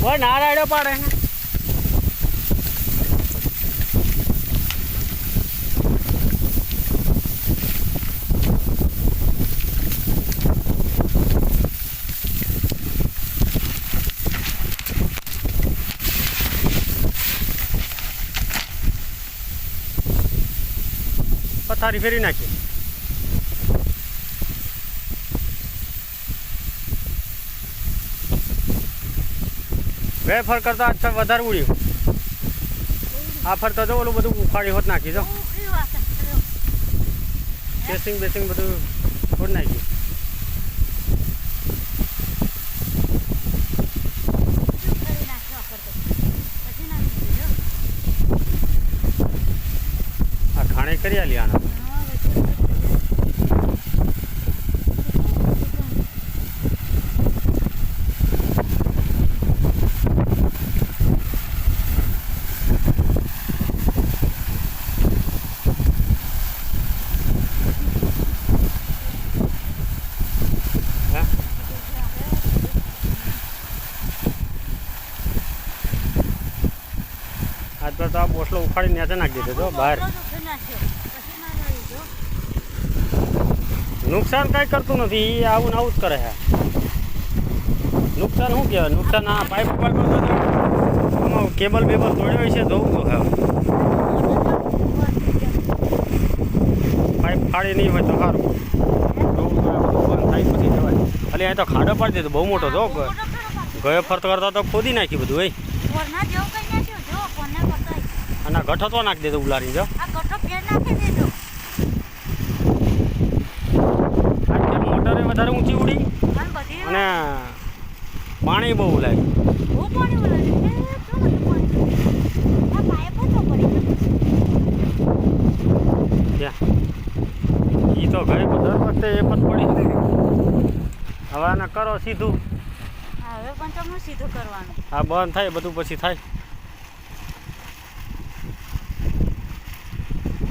કોઈ ના રાડ્યો પાડે ને પથારી ફેરી નાખી. બે ફર કરતા આજ વધારે ઉડ્યું. આ ફરતા તો ઓલું બધું ઉખાડી હોત નાખી દો કેસિંગ બેસિંગ બધું ખોટ નાખ્યું આ ખાણે કરી આલી આના. આજ તો આ બોસલો ઉખાડી નેચે નાખી દીધો બહાર. નુકસાન કાંઈ કરતું નથી એ આવું ને આવું જ કરે છે. નુકસાન શું કહેવાય? નુકસાન આ પાઇપ પાઇપ આમાં કેબલ બેબલ તોડ્યો છે, જોવું તો હવે પાઇપ ફાડી નહીં હોય તો સારું. થાય પછી જવાય ખાલી અહીં તો ખાડો પાડી દીધો, બહુ મોટો, જો, ગયો ફરતો કરતા તો ખોદી નાખ્યું બધું એ અને ગઠો તો નાખી દીધો ઉલારી જો. મોટરે વધારે ઊંચી ઉડી અને પાણી બહુ લાગ્યું એ તો ઘરે દર વખતે એ પણ પડી. હવે આને કરો સીધું. હવે પણ તમને સીધું કરવાનું. હા બંધ થાય બધું પછી થાય.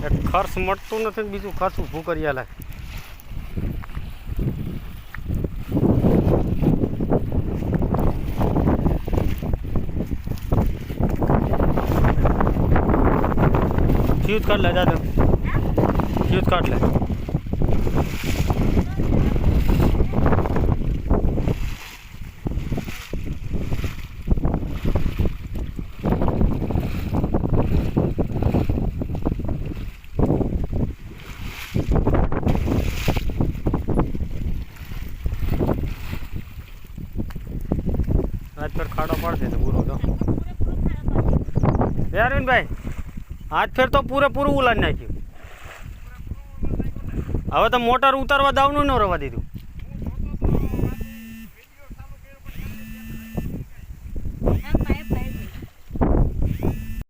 એક ખર્ચ મળતું નથી ને બીજું ખર્ચ ઊભું કરી આલે. ફ્યુઝ કાઢ લે દાદા ફ્યુઝ કાઢ લે. આજ પર ખાડો પડશે તો પૂરો તો. અરવિંદભાઈ, હાથ ફેર તો પૂરેપૂરું ઉલાડી નાખ્યું. હવે તો મોટર ઉતારવા દાવનું ન રવા દીધું.